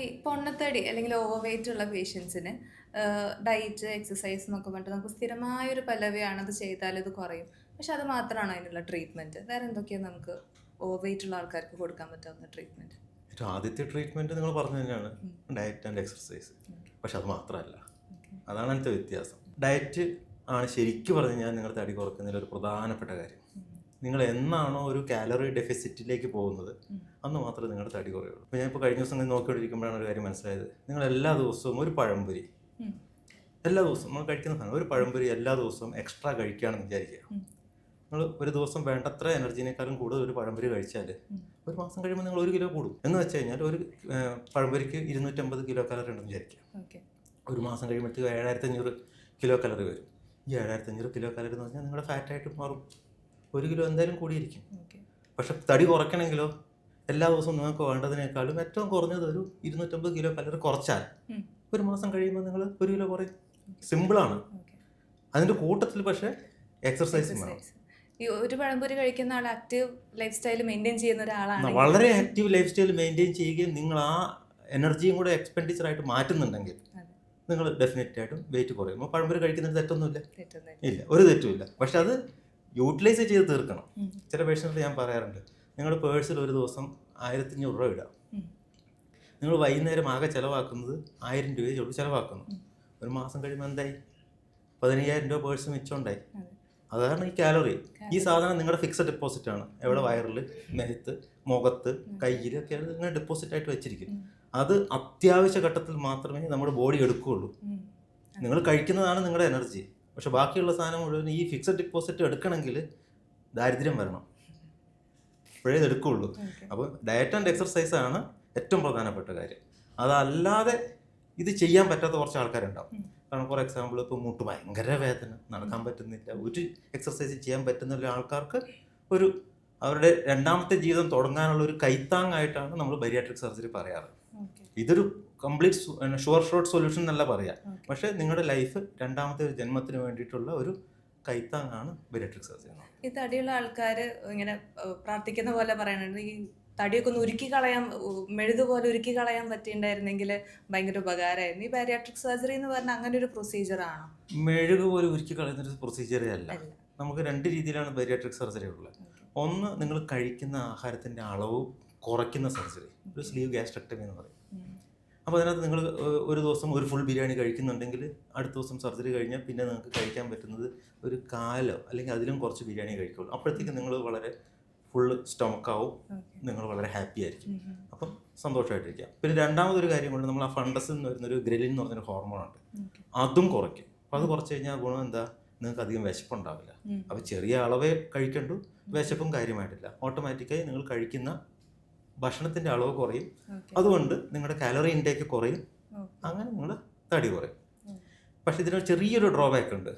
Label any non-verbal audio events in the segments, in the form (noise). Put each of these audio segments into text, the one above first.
ഈ പൊണ്ണത്തടി അല്ലെങ്കിൽ ഓവർ വെയിറ്റ് ഉള്ള പേഷ്യൻസിന് ഡയറ്റ് എക്സസൈസ് എന്നൊക്കെ പറഞ്ഞിട്ട് നമുക്ക് സ്ഥിരമായ ഒരു പല്ലവിയാണ് അത് ചെയ്താൽ ഇത് കുറയും. പക്ഷെ അത് മാത്രമാണോ അതിനുള്ള ട്രീറ്റ്മെന്റ് വേറെ എന്തൊക്കെയാണ് നമുക്ക് ഓവർ വെയിറ്റ് ഉള്ള ആൾക്കാർക്ക് കൊടുക്കാൻ പറ്റാവുന്ന ട്രീറ്റ്മെന്റ് ആദ്യത്തെ ട്രീറ്റ്മെന്റ് നിങ്ങൾ പറഞ്ഞു തന്നെയാണ്. ഡയറ്റ് ആൻഡ് എക്സസൈസ് പക്ഷെ അത് മാത്രമല്ല. അതാണ് അതിന്റെ വ്യത്യാസം. ഡയറ്റ് ആണ് ശരിക്കും പറഞ്ഞു കഴിഞ്ഞാൽ നിങ്ങൾ തടി കുറക്കുന്നതിൽ ഒരു പ്രധാനപ്പെട്ട കാര്യം. നിങ്ങൾ എന്നാണോ ഒരു കാലറി ഡെഫിസിറ്റിലേക്ക് പോകുന്നത് അന്ന് മാത്രമേ നിങ്ങളുടെ തടി കുറയുള്ളൂ. അപ്പോൾ ഞാനിപ്പോൾ കഴിഞ്ഞ ദിവസം നോക്കിക്കൊണ്ടിരിക്കുമ്പോഴാണ് ഒരു കാര്യം മനസ്സിലായത്. നിങ്ങൾ എല്ലാ ദിവസവും ഒരു പഴംപൊരി. എല്ലാ ദിവസവും നമ്മൾ കഴിക്കുന്ന സാധനം ഒരു പഴംപൊരി എല്ലാ ദിവസവും എക്സ്ട്രാ കഴിക്കുകയാണെന്ന് വിചാരിക്കുക. നിങ്ങൾ ഒരു ദിവസം വേണ്ടത്ര എനർജിനേക്കാളും കൂടുതൽ ഒരു പഴംപൊരി കഴിച്ചാൽ ഒരു മാസം കഴിയുമ്പോൾ നിങ്ങൾ ഒരു കിലോ കൂടും. എന്ന് വെച്ച് കഴിഞ്ഞാൽ ഒരു പഴംപൊരിക്ക് ഇരുന്നൂറ്റമ്പത് കിലോ കലറി ഉണ്ടെന്ന് വിചാരിക്കുക. ഓക്കെ. ഒരു മാസം കഴിയുമ്പോഴത്തേക്ക് ഏഴായിരത്തി അഞ്ഞൂറ് കിലോ കലറി വരും. ഈ ഏഴായിരത്തി അഞ്ഞൂറ് കിലോ കലറി എന്ന് പറഞ്ഞാൽ നിങ്ങളുടെ ഫാറ്റായിട്ട് മാറും. ഒരു കിലോ എന്തായാലും കൂടിയിരിക്കും. പക്ഷെ തടി കുറയ്ക്കണമെങ്കിലോ എല്ലാ ദിവസവും നിങ്ങൾക്ക് വേണ്ടതിനേക്കാളും ഏറ്റവും കുറഞ്ഞത് ഒരു ഇരുന്നൂറ്റമ്പത് കിലോ കലറി കുറച്ചാൽ ഒരു മാസം കഴിയുമ്പോൾ നിങ്ങൾ ഒരു കിലോ കുറയും. സിമ്പിളാണ് അതിന്റെ കൂട്ടത്തിൽ പക്ഷേ എക്സർസൈസും വേണം. ഈ ഒരു പഴംപൊരി കഴിക്കുന്ന ആൾ ആക്റ്റീവ് ലൈഫ് സ്റ്റൈൽ മെയിന്റെയിൻ ചെയ്യുന്ന ഒരാളാണ്. വളരെ ആക്റ്റീവ് ലൈഫ് സ്റ്റൈൽ മെയിന്റെയിൻ ചെയ്യുകയും നിങ്ങൾ ആ എനർജിയും കൂടെ എക്സ്പെൻഡിച്ചർ ആയിട്ട് മാറ്റുന്നുണ്ടെങ്കിൽ നിങ്ങൾ ഡെഫിനറ്റ് ആയിട്ടും വെയിറ്റ് കുറയും. പഴംപൊരി കഴിക്കുന്നതിന് തെറ്റൊന്നുമില്ല. ഇല്ല ഒരു തെറ്റുമില്ല. പക്ഷെ അത് യൂട്ടിലൈസ് ചെയ്ത് തീർക്കണം. ചില പേഴ്സണൽ ഞാൻ പറയാറുണ്ട് നിങ്ങളുടെ പേഴ്സിൽ ഒരു ദിവസം ആയിരത്തി അഞ്ഞൂറ് രൂപ ഇടാം. നിങ്ങൾ വൈകുന്നേരം ആകെ ചിലവാക്കുന്നത് ആയിരം രൂപയെ ഉള്ളൂ ചിലവാക്കുന്നു. ഒരു മാസം കഴിയുമ്പോൾ എന്തായി? പതിനയ്യായിരം രൂപ പേഴ്സ് മിച്ചമുണ്ടായി. അതെ. അതാണ് ഈ കാലറി ഈ സാധനം നിങ്ങളുടെ ഫിക്സഡ് ഡെപ്പോസിറ്റ് ആണ്. എവിടെ വയറിൽ നെഹത്ത് മുഖത്ത് കയ്യിൽ ഒക്കെ നിങ്ങൾ ഡെപ്പോസിറ്റ് ആയിട്ട് വെച്ചിരിക്കും. അത് അത്യാവശ്യ ഘട്ടത്തിൽ മാത്രമേ നമ്മുടെ ബോഡി എടുക്കുകയുള്ളൂ. നിങ്ങൾ കഴിക്കുന്നതാണ് നിങ്ങളുടെ എനർജി പക്ഷെ ബാക്കിയുള്ള സാധനം മുഴുവൻ ഈ ഫിക്സഡ് ഡിപ്പോസിറ്റ് എടുക്കണമെങ്കിൽ ദാരിദ്ര്യം വരണം. അപ്പോഴേ ഇത് എടുക്കുകയുള്ളൂ അപ്പോൾ ഡയറ്റ് ആൻഡ് എക്സർസൈസ് ആണ് ഏറ്റവും പ്രധാനപ്പെട്ട കാര്യം. അതല്ലാതെ ഇത് ചെയ്യാൻ പറ്റാത്ത കുറച്ച് ആൾക്കാരുണ്ടാവും. കാരണം ഫോർ എക്സാമ്പിൾ ഇപ്പോൾ മുട്ട് ഭയങ്കര വേദന. നടക്കാൻ പറ്റുന്നില്ല. ഒരു എക്സർസൈസ് ചെയ്യാൻ പറ്റുന്നില്ല ആൾക്കാർക്ക് ഒരു അവരുടെ രണ്ടാമത്തെ ജീവിതം തുടങ്ങാനുള്ള ഒരു കൈത്താങ്ങായിട്ടാണ് നമ്മൾ ബരിയാട്രിക് സർജറി പറയാറ്. ഇതൊരു കംപ്ലീറ്റ് ഷുവർ ഷോർട്ട് സൊല്യൂഷൻ എന്നല്ല പറയാം. പക്ഷെ നിങ്ങളുടെ ലൈഫ് രണ്ടാമത്തെ ഒരു ജന്മത്തിന് വേണ്ടിയിട്ടുള്ള ഒരു കൈത്താങ്ങാണ് ബരിയാട്രിക് സർജറി ഈ തടിയുള്ള ആൾക്കാർ ഇങ്ങനെ പ്രാർത്ഥിക്കുന്ന പോലെ പറയുന്നുണ്ട് ഈ തടിയൊക്കെ ഒന്ന് ഉരുക്കി കളയാൻ മെഴുതുപോലെ പോലെ ഉരുക്കി കളയാൻ പറ്റിയിട്ടുണ്ടായിരുന്നെങ്കിൽ ഭയങ്കര ഉപകാരമായിരുന്നു ഈ ബാരിയാട്രിക് സർജറി എന്ന് പറഞ്ഞാൽ അങ്ങനെ ഒരു പ്രൊസീജിയർ ആണോ? മെഴുക് പോലെ ഉരുക്കി കളയുന്നൊരു പ്രൊസീജിയറേ അല്ല. നമുക്ക് രണ്ട് രീതിയിലാണ് ബാരിയാട്രിക് സർജറി ഉള്ളത്. ഒന്ന് നിങ്ങൾ കഴിക്കുന്ന ആഹാരത്തിന്റെ അളവ് കുറയ്ക്കുന്ന സർജറി ഒരു സ്ലീവ് ഗ്യാസ്ട്രക്ടമി എന്ന് പറയും. അപ്പോൾ അതിനകത്ത് നിങ്ങൾ ഒരു ദിവസം ഒരു ഫുൾ ബിരിയാണി കഴിക്കുന്നുണ്ടെങ്കിൽ അടുത്ത ദിവസം സർജറി കഴിഞ്ഞാൽ പിന്നെ നിങ്ങൾക്ക് കഴിക്കാൻ പറ്റുന്നത് ഒരു കാലോ അല്ലെങ്കിൽ അതിലും കുറച്ച് ബിരിയാണി കഴിക്കുള്ളൂ. അപ്പോഴത്തേക്ക് നിങ്ങൾ വളരെ ഫുള്ള് സ്റ്റൊമക്കാവും. നിങ്ങൾ വളരെ ഹാപ്പി ആയിരിക്കും. അപ്പം സന്തോഷമായിട്ടിരിക്കാം. പിന്നെ രണ്ടാമതൊരു കാര്യം കൊണ്ട് നമ്മൾ ആ ഫണ്ടസ് എന്ന് വരുന്നൊരു ഗ്രെലിൻ എന്ന് പറഞ്ഞൊരു ഹോർമോണുണ്ട്. അതും കുറയ്ക്കും. അപ്പോൾ അത് കുറച്ച് കഴിഞ്ഞാൽ ഗുണം എന്താ? നിങ്ങൾക്ക് അധികം വിശപ്പുണ്ടാവില്ല. അപ്പോൾ ചെറിയ അളവേ കഴിക്കണ്ടു. വിശപ്പും കാര്യമായിട്ടില്ല. ഓട്ടോമാറ്റിക്കായി നിങ്ങൾ കഴിക്കുന്ന ഭക്ഷണത്തിന്റെ അളവ് കുറയും. അതുകൊണ്ട് നിങ്ങളുടെ കാലറി ഇൻടേക്ക് കുറയും. അങ്ങനെ നിങ്ങൾ തടി കുറയും. പക്ഷെ ഇതിനൊരു ചെറിയൊരു ഡ്രോബാക്ക് ഉണ്ട്.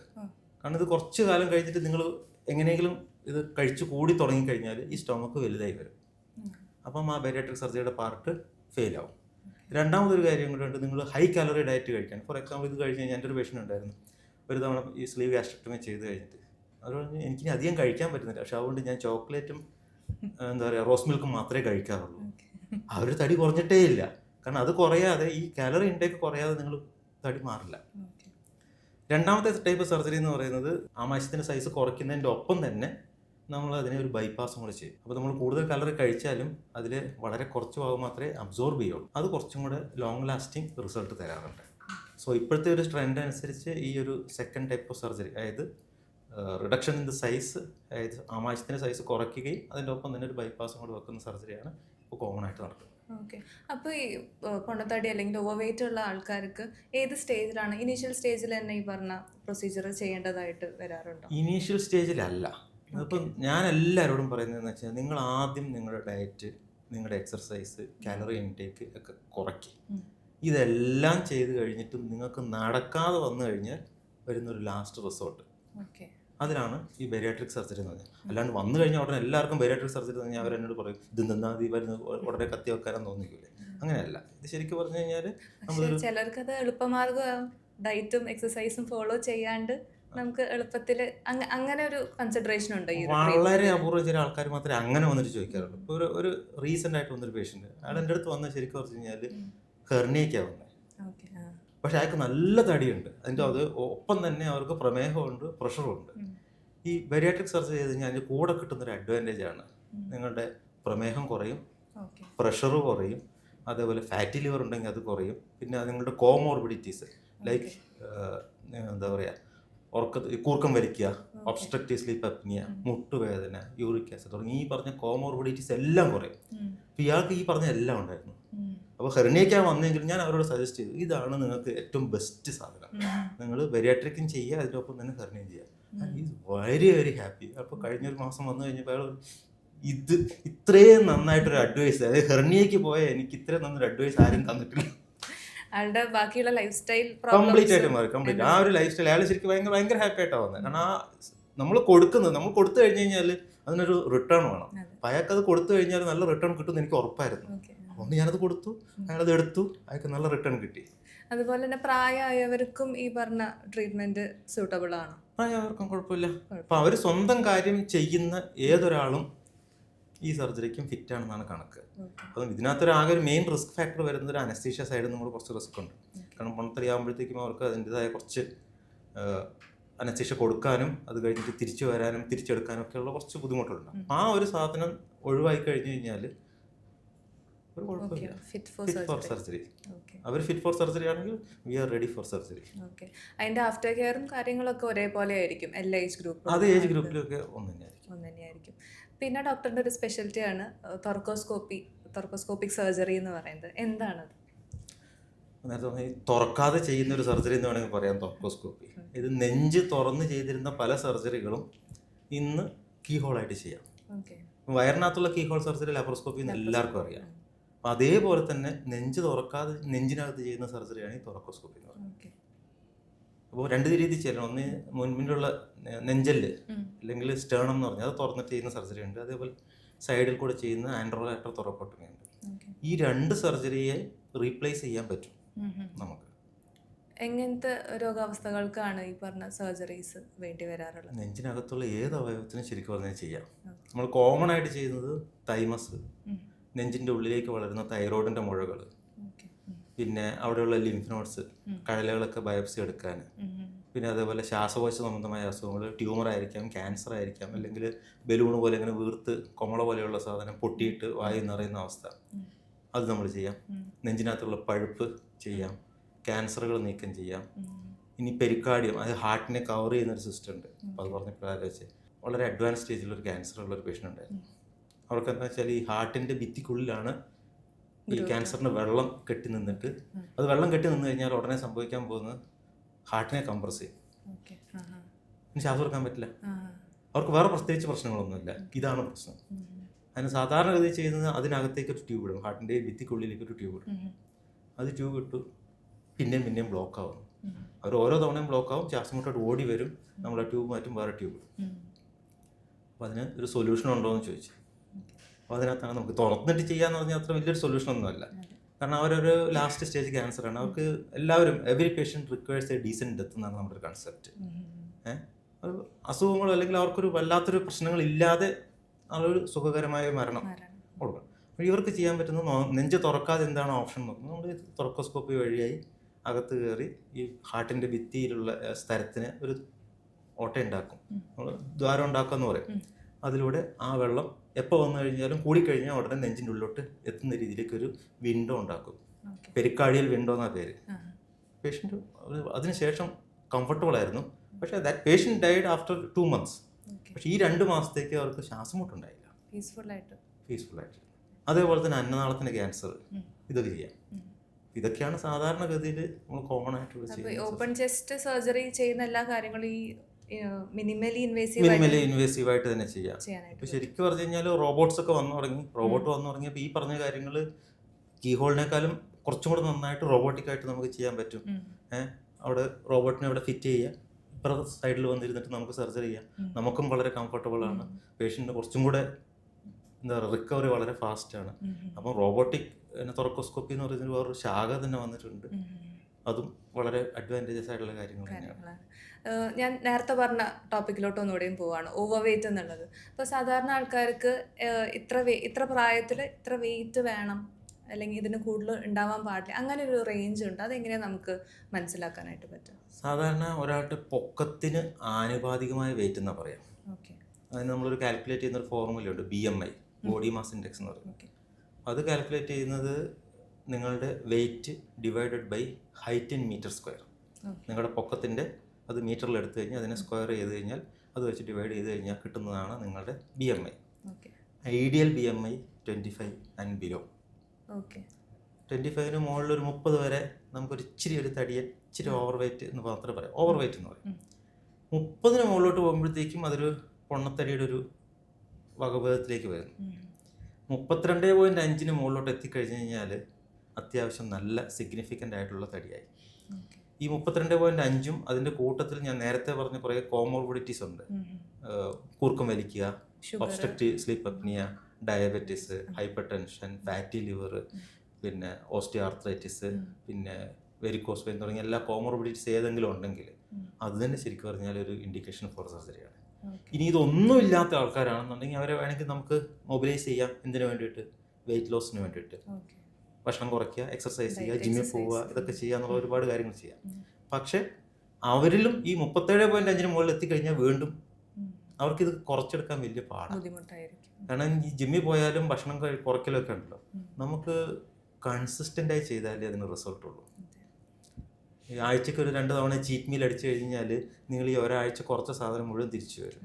കാരണം ഇത് കുറച്ച് കാലം കഴിഞ്ഞിട്ട് നിങ്ങൾ എങ്ങനെയെങ്കിലും ഇത് കഴിച്ചു കൂടി തുടങ്ങിക്കഴിഞ്ഞാൽ ഈ സ്റ്റോമക്ക് വലുതായി വരും. അപ്പം ആ ബരിയാട്രിക് സർജറിയുടെ പാർട്ട് ഫെയിൽ ആവും. രണ്ടാമതൊരു കാര്യം കൂടെ ഉണ്ട്. നിങ്ങൾ ഹൈ കാലറി ഡയറ്റ് കഴിക്കാൻ ഫോർ എക്സാമ്പിൾ ഇത് കഴിഞ്ഞ് കഴിഞ്ഞാൽ എന്റെ ഒരു പേഷ്യന്റ് ഉണ്ടായിരുന്നു. ഒരു തവണ ഈ സ്ലീവ് ഗാസ്ട്രക്ടമി ചെയ്ത് കഴിഞ്ഞിട്ട്. അവർ പറഞ്ഞു എനിക്കിനി അധികം കഴിക്കാൻ പറ്റുന്നില്ല. പക്ഷെ അതുകൊണ്ട് ഞാൻ ചോക്ലേറ്റും എന്താ പറയുക റോസ് മിൽക്ക് മാത്രമേ കഴിക്കാറുള്ളൂ. ആ ഒരു തടി കുറഞ്ഞിട്ടേ ഇല്ല. കാരണം അത് കുറയാതെ ഈ കാലറി ഇൻടേക്ക് കുറയാതെ നിങ്ങൾ തടി മാറില്ല. രണ്ടാമത്തെ ടൈപ്പ് സർജറി എന്ന് പറയുന്നത് ആമാശയത്തിന്റെ സൈസ് കുറയ്ക്കുന്നതിന്റെ ഒപ്പം തന്നെ നമ്മൾ അതിനെ ഒരു ബൈപ്പാസും കൂടെ ചെയ്യും. അപ്പോൾ നമ്മൾ കൂടുതൽ കലറി കഴിച്ചാലും അതിൽ വളരെ കുറച്ച് ഭാഗം മാത്രമേ അബ്സോർബ് ചെയ്യുള്ളൂ. അത് കുറച്ചും കൂടെ ലോങ് ലാസ്റ്റിംഗ് റിസൾട്ട് തരാറുണ്ട്. സോ ഇപ്പോഴത്തെ ഒരു ട്രെൻഡ് അനുസരിച്ച് ഈ ഒരു സെക്കൻഡ് ടൈപ്പ് ഓഫ് സർജറി അതായത് റിഡക്ഷൻ ഇൻ ദ സൈസ് അതായത് ആമാശയത്തിന്റെ സൈസ് കുറയ്ക്കുകയും അതിന്റെ ഒപ്പം തന്നെ ഒരു ബൈപ്പാസും കൂടെ വെക്കുന്ന സർജറിയാണ് ഇപ്പോൾ കോമൺ ആയിട്ട് നടക്കുന്നത്. ഓക്കെ അപ്പോൾ ഈ പൊണ്ണത്തടി അല്ലെങ്കിൽ ഓവർ വെയിറ്റ് ഉള്ള ആൾക്കാർക്ക് ഏത് സ്റ്റേജിലാണ് ഇനീഷ്യൽ സ്റ്റേജിൽ തന്നെ ഈ പറഞ്ഞ പ്രൊസീജിയർ ചെയ്യേണ്ടതായിട്ട് വരാറുണ്ടോ? ഇനീഷ്യൽ സ്റ്റേജിലല്ല അതിപ്പം ഞാൻ എല്ലാവരോടും പറയുന്നതെന്ന് വെച്ചാൽ നിങ്ങൾ ആദ്യം നിങ്ങളുടെ ഡയറ്റ് നിങ്ങളുടെ എക്സർസൈസ് കാലറി ഇൻടേക്ക് ഒക്കെ കുറയ്ക്കും ഇതെല്ലാം ചെയ്ത് കഴിഞ്ഞിട്ടും നിങ്ങൾക്ക് നടക്കാതെ വന്നു കഴിഞ്ഞാൽ വരുന്നൊരു ലാസ്റ്റ് റിസോർട്ട് ഓക്കെ അതിലാണ് ഈ ബെരിയാട്രിക് സർജറി എന്ന് പറഞ്ഞാൽ അല്ലാണ്ട് വന്നു കഴിഞ്ഞാൽ ഉടനെ എല്ലാവർക്കും ബെരിയാട്രിക് സർജറി എന്ന് പറഞ്ഞാൽ അവരെന്നോട് പറയും ഇത് നിന്നാ ഈ വരുന്ന ഉടനെ കത്തി വെക്കാനും തോന്നിക്കില്ലേ അങ്ങനെയല്ല. ഇത് ശരിക്കും പറഞ്ഞു കഴിഞ്ഞാൽ നമ്മൾ ചിലർക്ക് അത് എളുപ്പമാർഗം ഡയറ്റും എക്സസൈസും ഫോളോ ചെയ്യാണ്ട് നമുക്ക് എളുപ്പത്തിൽ അങ്ങനെ ഒരു കൺസിഡറേഷൻ ഉണ്ട് വളരെ അപൂർവം ചില ആൾക്കാർ മാത്രമേ അങ്ങനെ വന്നിട്ട് ചോദിക്കാറുള്ളൂ. ഇപ്പോൾ ഒരു ഒരു റീസെന്റ് ആയിട്ട് വന്നൊരു പേഷ്യന്റ് അയാൾ എന്റെ അടുത്ത് വന്ന ശരിക്കും പറഞ്ഞു കഴിഞ്ഞാൽ കെർണിയൊക്കെയാണ് വന്നത് പക്ഷെ അയാൾക്ക് നല്ല തടിയുണ്ട്. അതിന്റെ അത് ഒപ്പം തന്നെ അവർക്ക് പ്രമേഹമുണ്ട് പ്രഷറുണ്ട് ഉണ്ട് ഈ ബരിയാട്രിക് സർജറി ചെയ്ത് കഴിഞ്ഞാൽ അതിന്റെ കൂടെ കിട്ടുന്നൊരു അഡ്വാന്റേജ് ആണ്. നിങ്ങളുടെ പ്രമേഹം കുറയും പ്രഷർ കുറയും അതേപോലെ ഫാറ്റി ലിവർ ഉണ്ടെങ്കിൽ അത് കുറയും. പിന്നെ നിങ്ങളുടെ കോമോർബിഡിറ്റീസ് ലൈക്ക് എന്താ പറയുക ഉറക്ക കൂർക്കം വലിക്കുക ഒബ്സ്ട്രക്റ്റീവ് സ്ലീപ്പ് അപ്നിയ മുട്ടുവേദന യൂറിക് ആസിഡ് തുടങ്ങി ഈ പറഞ്ഞ കോമോർബിഡിറ്റീസ് എല്ലാം കുറയും. ഇയാൾക്ക് ഈ പറഞ്ഞ എല്ലാം ഉണ്ടായിരുന്നു. അപ്പോൾ ഹെർണിയൊക്കെ വന്നെങ്കിൽ ഞാൻ അവരോട് സജസ്റ്റ് ചെയ്തു ഇതാണ് നിങ്ങൾക്ക് ഏറ്റവും ബെസ്റ്റ് സാധനം. നിങ്ങൾ ബെരിയാട്രിക്കും ചെയ്യുക അതിനൊപ്പം തന്നെ ഹെർണിയും ചെയ്യുക. ഈസ് വെരി വെരി ഹാപ്പി അപ്പോൾ കഴിഞ്ഞൊരു മാസം വന്നു കഴിഞ്ഞപ്പോൾ അയാൾ ഇത് ഇത്രയും നന്നായിട്ടൊരു അഡ്വൈസ് അതായത് ഹെർണിയയ്ക്ക് പോയ എനിക്ക് ഇത്രയും നന്നൊരു അഡ്വൈസ് ആരും തന്നിട്ടില്ല. അയാളുടെ ബാക്കിയുള്ള ലൈഫ് സ്റ്റൈൽ കംപ്ലീറ്റ് ആയിട്ട് മാറി കംപ്ലീറ്റ് ആ ഒരു ലൈഫ് സ്റ്റൈൽ അയാൾ ശരിക്കും ഭയങ്കര ഭയങ്കര ഹാപ്പി ആയിട്ടാണ് വന്നത് കാരണം ആ നമ്മൾ കൊടുക്കുന്നത് നമ്മൾ കൊടുത്തു കഴിഞ്ഞ് കഴിഞ്ഞാൽ അതിനൊരു റിട്ടേൺ വേണം. അയാൾക്ക് അത് കൊടുത്തു കഴിഞ്ഞാൽ നല്ല റിട്ടേൺ കിട്ടുമെന്ന് എനിക്ക് ഉറപ്പായിരുന്നു. അതുകൊണ്ട് ഞാനത് കൊടുത്തു അയാളത് എടുത്തു അയാൾക്ക് നല്ല റിട്ടേൺ കിട്ടി. അതുപോലെ തന്നെ പ്രായമായവർക്കും ഈ പറഞ്ഞ ട്രീറ്റ്മെന്റ് സൂട്ടബിൾ ആണ്? പ്രായമായവർക്കും കുഴപ്പമില്ല. അപ്പം അവർ സ്വന്തം കാര്യം ചെയ്യുന്ന ഏതൊരാളും ഈ സർജറിക്കും ഫിറ്റ് ആണെന്നാണ് കണക്ക്. അപ്പം ഇതിനകത്തൊരു ആകെ ഒരു മെയിൻ റിസ്ക് ഫാക്ടർ വരുന്ന ഒരു അനസ്തീഷ്യ സൈഡിൽ നമ്മൾ കുറച്ച് റിസ്ക് ഉണ്ട്. കാരണം പണത്തറിയാകുമ്പോഴത്തേക്കും അവർക്ക് അതിന്റെതായ കുറച്ച് അനസ്തീഷ്യ കൊടുക്കാനും അത് കഴിഞ്ഞിട്ട് തിരിച്ചു വരാനും തിരിച്ചെടുക്കാനും ഒക്കെയുള്ള കുറച്ച് ബുദ്ധിമുട്ടുണ്ട് ആ ഒരു സാധനം ഒഴിവായി കഴിഞ്ഞു കഴിഞ്ഞാൽ ഒരു കുഴപ്പമില്ല. ഫിറ്റ് ഫോർ സർജറി അവർ ഫിറ്റ് ഫോർ സർജറി ആണെങ്കിൽ we are ready for surgery അതിന്റെ ആഫ്റ്റർ കെയറും കാര്യങ്ങളൊക്കെ ഒരേപോലെ ആയിരിക്കും. എല്ലാ ഏജ് ഗ്രൂപ്പും അത് ഏജ് ഗ്രൂപ്പിലൊക്കെ ഒന്ന് തന്നെയായിരിക്കും ഒന്ന് തന്നെയായിരിക്കും പിന്നെ ഡോക്ടറിന്റെ ഒരു സ്പെഷ്യാലിറ്റിയാണ് തൊർക്കോസ്കോപ്പി തൊർക്കോസ്കോപ്പിക് സർജറി എന്ന് പറയുന്നത്. എന്താണത്? നേരത്തെ പറഞ്ഞ തുറക്കാതെ ചെയ്യുന്ന ഒരു സർജറി എന്ന് വേണമെങ്കിൽ പറയാം തൊർക്കോസ്കോപ്പി ഇത് നെഞ്ച് തുറന്ന് ചെയ്തിരുന്ന പല സർജറികളും ഇന്ന് കീ ഹോളായിട്ട് ചെയ്യാം. വയറിനകത്തുള്ള കീ ഹോൾ സർജറി ലാപ്രോസ്കോപ്പി എന്ന് എല്ലാവർക്കും അറിയാം. അപ്പം അതേപോലെ തന്നെ നെഞ്ച് തുറക്കാതെ നെഞ്ചിനകത്ത് ചെയ്യുന്ന സർജറിയാണ് ഈ തുറക്കോസ്കോപ്പി എന്ന് പറയുന്നത്. അപ്പോൾ രണ്ട് രീതി ചെയ്യണം. ഒന്ന് മുൻപിലുള്ള നെഞ്ചൽ അല്ലെങ്കിൽ സ്റ്റേണം എന്ന് പറഞ്ഞാൽ അത് തുറന്നിട്ട് ചെയ്യുന്ന സർജറി ഉണ്ട്. അതേപോലെ സൈഡിൽ കൂടെ ചെയ്യുന്ന ആൻഡ്രോലാറ്റർ തുറക്കോട്ടമി ഉണ്ട്. ഈ രണ്ട് സർജറിയെ റീപ്ലേസ് ചെയ്യാൻ പറ്റും നമുക്ക്. എങ്ങനത്തെ രോഗാവസ്ഥകൾക്കാണ് ഈ പറഞ്ഞ സർജറീസ് വേണ്ടി വരാറുള്ളത്? നെഞ്ചിനകത്തുള്ള ഏത് അവയവത്തിനും ശരിക്കും പറഞ്ഞാൽ ചെയ്യാം. നമ്മൾ കോമൺ ആയിട്ട് ചെയ്യുന്നത് തൈമസ്. നെഞ്ചിന്റെ ഉള്ളിലേക്ക് വളരുന്ന തൈറോയിഡിന്റെ മുഴകൾ. പിന്നെ അവിടെയുള്ള ലിംഫ് നോട്ട്സ് ഉം. കഴലുകളൊക്കെ ബയോപ്സി എടുക്കാൻ. പിന്നെ അതേപോലെ ശ്വാസകോശ സംബന്ധമായ അസുഖങ്ങൾ ട്യൂമർ ആയിരിക്കാം ക്യാൻസർ ആയിരിക്കാം അല്ലെങ്കിൽ ബലൂൺ പോലെ ഇങ്ങനെ വീർത്ത് കൊമള പോലെയുള്ള സാധനം പൊട്ടിയിട്ട് വായു നിറയുന്ന അവസ്ഥ. അത് നമ്മൾ ചെയ്യാം. നെഞ്ചിനകത്തുള്ള പഴുപ്പ് ചെയ്യാം. ക്യാൻസറുകൾ നീക്കം ചെയ്യാം. ഇനി പെരിക്കാഡിയം അത് ഹാർട്ടിനെ കവർ ചെയ്യുന്ന ഒരു സിസ്റ്റം ഉണ്ട്. അപ്പോൾ അത് ആലോചിച്ച് വളരെ അഡ്വാൻസ് സ്റ്റേജിലുള്ള ഒരു ക്യാൻസർ ഉള്ള ഒരു പേഷ്യന്റ് ഉണ്ടായിരുന്നു. അവർക്ക് എന്താ വെച്ചാൽ ഈ ഹാർട്ടിന്റെ ഭിത്തിക്കുള്ളിലാണ് ഈ ക്യാൻസറിന് വെള്ളം കെട്ടി നിന്നിട്ട്. അത് വെള്ളം കെട്ടി നിന്ന് കഴിഞ്ഞാൽ ഉടനെ സംഭവിക്കാൻ പോകുന്നത് ഹാർട്ടിനെ കംപ്രസ് ചെയ്യും. ശ്വാസം എടുക്കാൻ പറ്റില്ല. അവർക്ക് വേറെ പ്രത്യേകിച്ച് പ്രശ്നങ്ങളൊന്നുമില്ല. ഇതാണ് പ്രശ്നം. അതിന് സാധാരണഗതി ചെയ്യുന്നത് അതിനകത്തേക്ക് ഒരു ട്യൂബ് ഇടും. ഹാർട്ടിന്റെ ഭിത്തിക്കുള്ളിലേക്ക് ഒരു ട്യൂബ് ഇടും. അത് ട്യൂബ് ഇട്ടു പിന്നെയും പിന്നെയും ബ്ലോക്ക് ആവും അവർ ഓരോ തവണയും ബ്ലോക്ക് ആവും. ശ്വാസം മുട്ടോട്ട് ഓടി വരും. നമ്മൾ ആ ട്യൂബ് മാറ്റും വേറെ ട്യൂബ് ഇടും. അപ്പോൾ അതിന് ഒരു സൊല്യൂഷൻ ഉണ്ടോ എന്ന് ചോദിച്ചു. അപ്പോൾ അതിനകത്താണ് നമുക്ക് തുറന്നിട്ട് ചെയ്യാന്ന് പറഞ്ഞാൽ അത്ര വലിയൊരു സൊല്യൂഷൻ ഒന്നുമല്ല. കാരണം അവരൊരു ലാസ്റ്റ് സ്റ്റേജ് ക്യാൻസർ ആണ്. അവർക്ക് എല്ലാവരും every patient requires a decent death എന്നാണ് നമ്മുടെ ഒരു കൺസെപ്റ്റ് ഏഹ് അസുഖങ്ങളോ അല്ലെങ്കിൽ അവർക്കൊരു വല്ലാത്തൊരു പ്രശ്നങ്ങളില്ലാതെ അവരൊരു സുഖകരമായ മരണം കൊടുക്കണം. അപ്പോൾ ഇവർക്ക് ചെയ്യാൻ പറ്റുന്ന നെഞ്ച് തുറക്കാതെ എന്താണ് ഓപ്ഷൻ നോക്കുന്നത് നമ്മൾ തുറക്കോസ്കോപ്പി വഴിയായി അകത്ത് കയറി ഈ ഹാർട്ടിന്റെ ഭിത്തിയിലുള്ള സ്ഥലത്തിന് ഒരു ഓട്ട ഉണ്ടാക്കും നമ്മൾ ദ്വാരം ഉണ്ടാക്കുക എന്ന് പറയും അതിലൂടെ ആ വെള്ളം എപ്പോൾ വന്നു കഴിഞ്ഞാലും കൂടിക്കഴിഞ്ഞാൽ ഉടനെ നെഞ്ചിന്റെ ഉള്ളിലോട്ട് എത്തുന്ന രീതിയിലേക്ക് ഒരു വിൻഡോ ഉണ്ടാക്കും. പെരുക്കാഴിയിൽ വിൻഡോ എന്നാ പേര്. പേഷ്യന്റ് അതിനുശേഷം കംഫർട്ടബിൾ ആയിരുന്നു. പക്ഷേ that patient died after two months പക്ഷേ ഈ രണ്ട് മാസത്തേക്ക് അവർക്ക് ശ്വാസം മുട്ടുണ്ടായില്ല ആയിട്ട്. പീസ്ഫുൾ ആയിട്ട്. അതേപോലെ തന്നെ അന്നനാളത്തിന് ക്യാൻസർ. ഇതൊക്കെ ചെയ്യാം. ഇതൊക്കെയാണ് സാധാരണഗതിയിൽ നമ്മൾ കോമൺ ആയിട്ട് ഇവിടെ ഓപ്പൺ ചെസ്റ്റ് സർജറി ചെയ്യുന്ന എല്ലാ കാര്യങ്ങളും ഈ മിനിമലി ഇൻവേസീവ് മിനിമലി ഇൻവേസീവ് ആയിട്ട് തന്നെ ചെയ്യാം. ഇപ്പൊ ശരിക്കും പറഞ്ഞു കഴിഞ്ഞാൽ റോബോട്ട്സ് ഒക്കെ വന്നു തുടങ്ങി. റോബോട്ട് വന്നു തുടങ്ങിയപ്പോൾ ഈ പറഞ്ഞ കാര്യങ്ങൾ കീ ഹോളിനേക്കാളും കുറച്ചും കൂടെ നന്നായിട്ട് റോബോട്ടിക് ആയിട്ട് നമുക്ക് ചെയ്യാൻ പറ്റും. ഏഹ് അവിടെ റോബോട്ടിനെ അവിടെ ഫിറ്റ് ചെയ്യുക ഇപ്പുറ സൈഡിൽ വന്നിരുന്നിട്ട് നമുക്ക് സർജറി ചെയ്യാം. നമുക്കും വളരെ കംഫർട്ടബിൾ ആണ്. പേഷ്യന്റിന് കുറച്ചും കൂടെ എന്താ പറയുക റിക്കവറി വളരെ ഫാസ്റ്റ് ആണ്. അപ്പം റോബോട്ടിക് തൊറക്കോസ്കോപ്പി എന്ന് പറയുന്നത് വേറൊരു ശാഖ തന്നെ വന്നിട്ടുണ്ട്. അതും വളരെ അഡ്വാന്റേജസ് ആയിട്ടുള്ള കാര്യങ്ങൾ തന്നെയാണ്. ഞാൻ നേരത്തെ പറഞ്ഞ ടോപ്പിക്കിലോട്ട് ഒന്നുകൂടെയും പോവാണ്. ഓവർ വെയിറ്റ് എന്നുള്ളത്. അപ്പോൾ സാധാരണ ആൾക്കാർക്ക് ഇത്ര വെ ഇത്ര പ്രായത്തിൽ ഇത്ര വെയിറ്റ് വേണം അല്ലെങ്കിൽ ഇതിന് കൂടുതൽ ഉണ്ടാവാൻ പാടില്ല അങ്ങനെ ഒരു റേഞ്ച് ഉണ്ട്. അതെങ്ങനെയാണ് നമുക്ക് മനസ്സിലാക്കാനായിട്ട് പറ്റും സാധാരണ ഒരാളുടെ പൊക്കത്തിന് ആനുപാതികമായ വെയിറ്റ് എന്നാ പറയാം. ഓക്കെ. അതിന് നമ്മളൊരു കാൽക്കുലേറ്റ് ചെയ്യുന്ന ഒരു ഫോർമുലയുണ്ട് B M I body mass index എന്ന് പറയുന്നത് അത് കാൽക്കുലേറ്റ് ചെയ്യുന്നത് നിങ്ങളുടെ weight divided by height in meter square നിങ്ങളുടെ പൊക്കത്തിന്റെ അത് മീറ്ററിൽ എടുത്തു കഴിഞ്ഞാൽ അതിനെ സ്ക്വയർ ചെയ്ത് കഴിഞ്ഞാൽ അത് വെച്ച് ഡിവൈഡ് ചെയ്ത് കഴിഞ്ഞാൽ കിട്ടുന്നതാണ് നിങ്ങളുടെ B M I ideal B M I twenty five and below okay twenty ഫൈവിന് മുകളിൽ ഒരു മുപ്പത് വരെ നമുക്കൊരു ഇച്ചിരി ഒരു തടിയൻ ഇച്ചിരി ഓവർ വെയിറ്റ് എന്ന് മാത്രമേ പറയാം. ഓവർ വെയിറ്റ് എന്ന് പറയും. മുപ്പതിന് മുകളിലോട്ട് പോകുമ്പോഴത്തേക്കും അതൊരു പൊണ്ണത്തടിയുടെ ഒരു വകഭേദത്തിലേക്ക് വരുന്നു. മുപ്പത്തിരണ്ട് പോയിന്റ് അഞ്ചിന് മുകളിലോട്ട് എത്തിക്കഴിഞ്ഞ് കഴിഞ്ഞാൽ അത്യാവശ്യം നല്ല സിഗ്നിഫിക്കന്റ് ആയിട്ടുള്ള തടിയായി. ഈ മുപ്പത്തിരണ്ട് പോയിന്റ് അഞ്ചും അതിന്റെ കൂട്ടത്തിൽ ഞാൻ നേരത്തെ പറഞ്ഞ കുറേ കോമോർബിഡിറ്റീസ് ഉണ്ട്. കൂർക്കം വലിക്കുക obstructive sleep apnea diabetes hypertension fatty liver പിന്നെ ഓസ്റ്റിയാർത്രൈറ്റിസ് പിന്നെ വെരിക്കോസ് പെയിൻ തുടങ്ങിയ എല്ലാ കോമോർബിഡിറ്റീസ് ഏതെങ്കിലും ഉണ്ടെങ്കിൽ അത് തന്നെ ശരിക്കും പറഞ്ഞാൽ ഒരു ഇൻഡിക്കേഷൻ ഫോർ സർജറിയാണ് ഇനി ഇതൊന്നും ഇല്ലാത്ത ആൾക്കാരാണെന്നുണ്ടെങ്കിൽ അവരെ വേണമെങ്കിൽ നമുക്ക് മൊബിലൈസ് ചെയ്യാം. എന്തിനു വേണ്ടിയിട്ട്? വെയിറ്റ് ലോസിന് വേണ്ടിയിട്ട്. ഭക്ഷണം കുറയ്ക്കുക എക്സസൈസ് ചെയ്യുക ജിമ്മിൽ പോവുക ഇതൊക്കെ ചെയ്യുക എന്നുള്ള ഒരുപാട് കാര്യങ്ങൾ ചെയ്യാം. പക്ഷെ അവരിലും ഈ മുപ്പത്തേഴ് പോയിന്റ് അഞ്ചിന് മുകളിൽ എത്തിക്കഴിഞ്ഞാൽ വീണ്ടും അവർക്ക് ഇത് കുറച്ചെടുക്കാൻ വലിയ പാടാണ് കാരണം ഈ ജിമ്മിൽ പോയാലും ഭക്ഷണം കുറയ്ക്കലൊക്കെ ഉണ്ടല്ലോ. നമുക്ക് കൺസിസ്റ്റന്റ് ആയി ചെയ്താലേ അതിന് റിസൾട്ട് ഉള്ളൂ. ആഴ്ചക്ക് ഒരു രണ്ട് തവണ ചീറ്റ് മീൽ അടിച്ചു കഴിഞ്ഞാൽ നിങ്ങൾ ഈ ഒരാഴ്ച കുറച്ച് സാധനം മുഴുവൻ തിരിച്ചു വരും.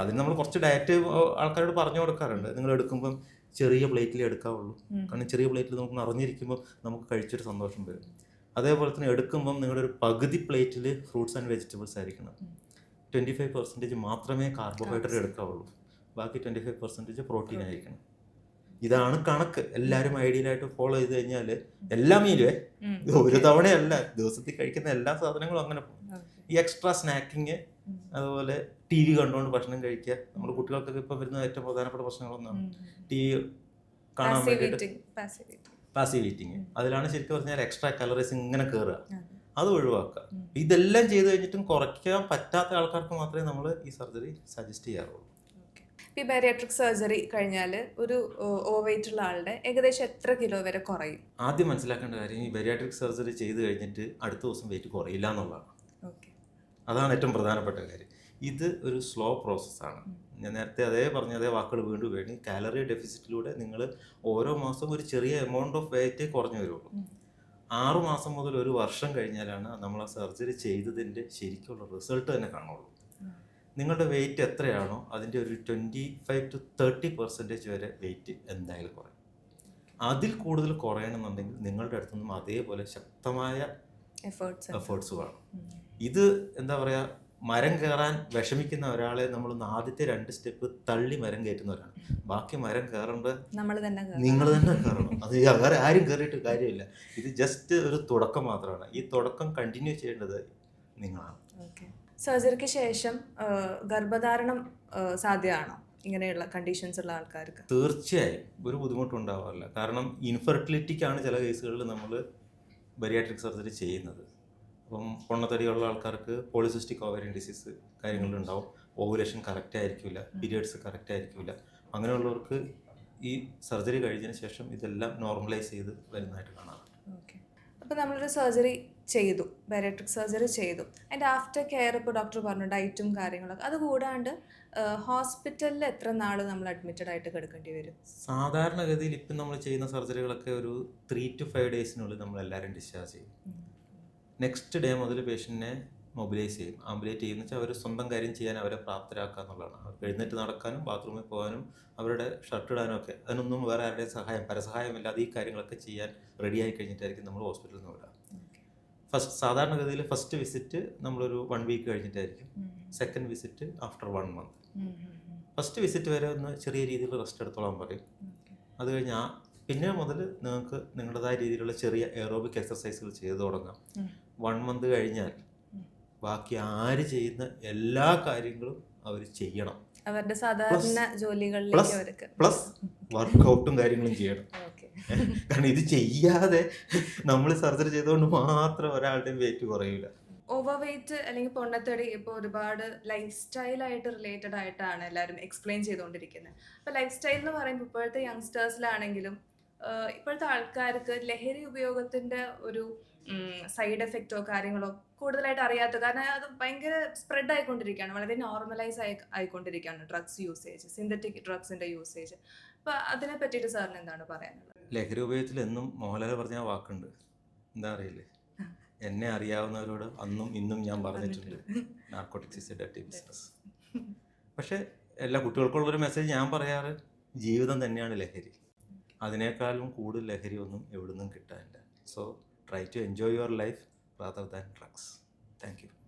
അപ്പം അതിന് നമ്മൾ കുറച്ച് ഡയറ്റ് ആൾക്കാരോട് പറഞ്ഞു കൊടുക്കാറുണ്ട്. നിങ്ങൾ എടുക്കുമ്പോൾ ചെറിയ പ്ലേറ്റിൽ എടുക്കാവുള്ളൂ. കാരണം ചെറിയ പ്ലേറ്റിൽ നമുക്ക് നിറഞ്ഞിരിക്കുമ്പോൾ നമുക്ക് കഴിച്ചൊരു സന്തോഷം വരും. അതേപോലെ തന്നെ എടുക്കുമ്പോൾ നിങ്ങളുടെ ഒരു പകുതി പ്ലേറ്റിൽ ഫ്രൂട്ട്സ് ആൻഡ് വെജിറ്റബിൾസ് ആയിരിക്കണം. ട്വന്റി ഫൈവ് പെർസെന്റേജ് മാത്രമേ കാർബോഹൈഡ്രേറ്റ്. എടുക്കാവുള്ളൂ. ബാക്കി ട്വന്റി ഫൈവ് പെർസെന്റേജ് പ്രോട്ടീൻ ആയിരിക്കണം. ഇതാണ് കണക്ക്. എല്ലാവരും ഐഡിയലായിട്ട് ഫോളോ ചെയ്ത് കഴിഞ്ഞാൽ എല്ലാ മീലുവേ. ഒരു തവണയല്ല. ദിവസത്തിൽ കഴിക്കുന്ന എല്ലാ സാധനങ്ങളും അങ്ങനെ. പോകും ഈ എക്സ്ട്രാ സ്നാക്കിങ്. അതുപോലെ ടി വി കണ്ടുകൊണ്ട് ഭക്ഷണം കഴിക്കുക. നമ്മൾ കുട്ടികൾക്കൊക്കെ ഇപ്പം വരുന്ന ഏറ്റവും പ്രധാനപ്പെട്ട പ്രശ്നങ്ങളൊന്നാണ് ടി വി കാണാൻ വേണ്ടിയിട്ട് പാസീവ് ഈറ്റിംഗ് അതിലാണ് ശരിക്കും പറഞ്ഞാൽ എക്സ്ട്രാ കലറീസ് ഇങ്ങനെ കയറുക അത്. ഒഴിവാക്കുക. ഇതെല്ലാം ചെയ്തു കഴിഞ്ഞിട്ടും കുറയ്ക്കാൻ പറ്റാത്ത ആൾക്കാർക്ക് മാത്രമേ നമ്മൾ ഈ സർജറി സജസ്റ്റ് ചെയ്യാറുള്ളൂ. ഈ ബാരിയാട്രിക് സർജറി കഴിഞ്ഞാൽ ഒരു ഓവേറ്റ് ഉള്ള ആളുടെ ഏകദേശം എത്ര കിലോ വരെ കുറയും? ആദ്യം മനസ്സിലാക്കേണ്ട കാര്യം ഈ ബാരിയാട്രിക് സർജറി ചെയ്ത് കഴിഞ്ഞിട്ട് അടുത്ത ദിവസം വെയിറ്റ് കുറയില്ല എന്നുള്ളതാണ്. അതാണ് ഏറ്റവും പ്രധാനപ്പെട്ട കാര്യം. ഇത് ഒരു സ്ലോ പ്രോസസ്സാണ് ഞാൻ നേരത്തെ അതേ പറഞ്ഞ അതേ വാക്കുകൾ വീണ്ടും വേണ്ടി കാലറി ഡെഫിസിറ്റിലൂടെ നിങ്ങൾ ഓരോ മാസം ഒരു ചെറിയ എമൗണ്ട് ഓഫ് വെയിറ്റ് കുറഞ്ഞു വരുള്ളൂ. ആറു ആറ് മാസം മുതൽ ഒരു വർഷം കഴിഞ്ഞാലാണ് നമ്മൾ ആ സർജറി ചെയ്തതിന്റെ ശരിക്കുള്ള റിസൾട്ട് തന്നെ കാണുള്ളൂ. നിങ്ങളുടെ വെയിറ്റ് എത്രയാണോ അതിന്റെ ഒരു twenty five to thirty percentage വരെ വെയിറ്റ് എന്തായാലും കുറയും. അതിൽ കൂടുതൽ കുറയണമെന്നുണ്ടെങ്കിൽ നിങ്ങളുടെ അടുത്തുനിന്നും അതേപോലെ ശക്തമായ എഫേർട്സ് എഫേർട്സ് വേണം. ഇത് എന്താ പറയുക മരം കയറാൻ വിഷമിക്കുന്ന ഒരാളെ നമ്മൾ ആദ്യത്തെ രണ്ട് സ്റ്റെപ്പ് തള്ളി മരം കയറ്റുന്നവരാണ് ബാക്കി മരം കേറണം. നിങ്ങൾ തന്നെ കയറണം. അത് വേറെ ആരും കയറിയിട്ട് കാര്യമില്ല. ഇത് ജസ്റ്റ് ഒരു തുടക്കം മാത്രമാണ്. ഈ തുടക്കം കണ്ടിന്യൂ ചെയ്യേണ്ടത് നിങ്ങളാണ്. സർജറിക്ക് ശേഷം ഗർഭധാരണം സാധ്യമാണോ? ഇങ്ങനെയുള്ള കണ്ടീഷൻസ് ഉള്ള ആൾക്കാർക്ക്. തീർച്ചയായും ഒരു ബുദ്ധിമുട്ടും ഉണ്ടാവാറില്ല. കാരണം ഇൻഫെർട്ടിലിറ്റിക്കാണ് ചില കേസുകളിൽ നമ്മൾ ബരിയാട്രിക് സർജറി ചെയ്യുന്നത്. അപ്പം പൊണ്ണത്തടിയുള്ള ആൾക്കാർക്ക് പോളിസിസ്റ്റിക് ഓവറിയൻ ഡിസീസ് കാര്യങ്ങളുണ്ടാവും. ഓവുലേഷൻ കറക്റ്റ് ആയിരിക്കില്ല പീരിയഡ്സ് കറക്റ്റ് ആയിരിക്കില്ല അങ്ങനെയുള്ളവർക്ക് ഈ സർജറി കഴിഞ്ഞതിന് ശേഷം ഇതെല്ലാം നോർമലൈസ് ചെയ്ത് വരുന്നതായിട്ട് കാണാം. ഓക്കെ അപ്പോൾ നമ്മളൊരു സർജറി ചെയ്തു ബാരിയാട്രിക് സർജറി ചെയ്തു. അതിന്റെ ആഫ്റ്റർ കെയർ ഇപ്പോൾ ഡോക്ടർ പറഞ്ഞു ഡയറ്റും കാര്യങ്ങളൊക്കെ. അത് കൂടാണ്ട് ഹോസ്പിറ്റലിൽ എത്ര നാൾ നമ്മൾ അഡ്മിറ്റഡ് ആയിട്ട് കിടക്കേണ്ടി വരും? സാധാരണഗതിയിൽ ഇപ്പം നമ്മൾ ചെയ്യുന്ന സർജറികളൊക്കെ ഒരു ത്രീ ടു ഫൈവ് ഡേയ്സിനുള്ളിൽ നമ്മൾ എല്ലാവരും ഡിസ്ചാർജ് ചെയ്യും. നെക്സ്റ്റ് ഡേ മുതൽ പേഷ്യന്റിനെ മൊബിലൈസ് ചെയ്യും. ആംബുലേറ്റ് ചെയ്യുന്ന. വെച്ചാൽ അവർ സ്വന്തം കാര്യം ചെയ്യാൻ അവരെ പ്രാപ്തരാക്കുക എന്നുള്ളതാണ്. അവർക്ക് എഴുന്നേറ്റ് നടക്കാനും ബാത്റൂമിൽ പോകാനും അവരുടെ ഷർട്ട് ഇടാനും ഒക്കെ. അതിനൊന്നും വേറെ ആരുടെയും സഹായം പരസഹായമില്ലാതെ ഈ കാര്യങ്ങളൊക്കെ ചെയ്യാൻ റെഡിയായി കഴിഞ്ഞിട്ടായിരിക്കും നമ്മൾ ഹോസ്പിറ്റലിൽ നിന്ന് വിടുക. ഫസ്റ്റ് സാധാരണഗതിയിൽ ഫസ്റ്റ് വിസിറ്റ് നമ്മളൊരു one week കഴിഞ്ഞിട്ടായിരിക്കും. Second visit after one month first visit വരെ ഒന്ന് ചെറിയ രീതിയിൽ റെസ്റ്റ് എടുത്തോളാൻ പറയും. അത് കഴിഞ്ഞ് ആ പിന്നെ മുതൽ നിങ്ങൾക്ക് നിങ്ങളുടേതായ രീതിയിലുള്ള ചെറിയ എയറോബിക് എക്സസൈസുകൾ ചെയ്തു തുടങ്ങാം. വൺ മന്ത് കഴിഞ്ഞാൽ ബാക്കി ആര് ചെയ്യുന്ന എല്ലാ കാര്യങ്ങളും അവർ ചെയ്യണം. അവരുടെ സാധാരണ ജോലികളിലേക്ക് പ്ലസ് വർക്കൗട്ടും കാര്യങ്ങളും ചെയ്യണം. (laughs) കാരണം ഇത് ചെയ്യാതെ നമ്മൾ സർജറി ചെയ്തുകൊണ്ട് മാത്രം ഒരാളുടെയും വെയിറ്റ് കുറയില്ല ഓവർ വെയിറ്റ് അല്ലെങ്കിൽ പൊണ്ണത്തടി ഇപ്പോൾ ഒരുപാട് ലൈഫ് സ്റ്റൈലായിട്ട് റിലേറ്റഡ് ആയിട്ടാണ് എല്ലാവരും എക്സ്പ്ലെയിൻ ചെയ്തുകൊണ്ടിരിക്കുന്നത് അപ്പോൾ ലൈഫ് സ്റ്റൈൽ എന്ന് പറയുമ്പോൾ ഇപ്പോഴത്തെ യങ്സ്റ്റേഴ്സിലാണെങ്കിലും ഇപ്പോഴത്തെ ആൾക്കാർക്ക് ലഹരി ഉപയോഗത്തിന്റെ ഒരു സൈഡ് എഫക്റ്റോ കാര്യങ്ങളോ കൂടുതലായിട്ട് അറിയാത്ത കാരണം അത് ഭയങ്കര സ്പ്രെഡ് ആയിക്കൊണ്ടിരിക്കുകയാണ്. വളരെ നോർമലൈസ് ആയി ആയിക്കൊണ്ടിരിക്കുകയാണ് ഡ്രഗ്സ് യൂസേജ് സിന്തറ്റിക് ഡ്രഗ്സിന്റെ യൂസേജ് അപ്പൊ അതിനെ പറ്റിയിട്ട് സാറിന് എന്താണ് പറയാനുള്ളത്? ലഹരി ഉപയോഗത്തിൽ എന്നും മോഹൻലാൽ പറഞ്ഞ വാക്കുണ്ട്. എന്താ അറിയില്ലേ? എന്നെ അറിയാവുന്നവരോട് അന്നും ഇന്നും ഞാൻ പറഞ്ഞിട്ടുണ്ട്. നാർക്കോട്ടിക്സ് ഇസ് എ ബിസിനസ് പക്ഷേ എല്ലാ കുട്ടികൾക്കുള്ളൊരു മെസ്സേജ് ഞാൻ പറയാറ് ജീവിതം തന്നെയാണ് ലഹരി. അതിനേക്കാളും കൂടുതൽ ലഹരി ഒന്നും എവിടുന്നും കിട്ടാനില്ല. So Try to enjoy your life rather than drugs. Thank you.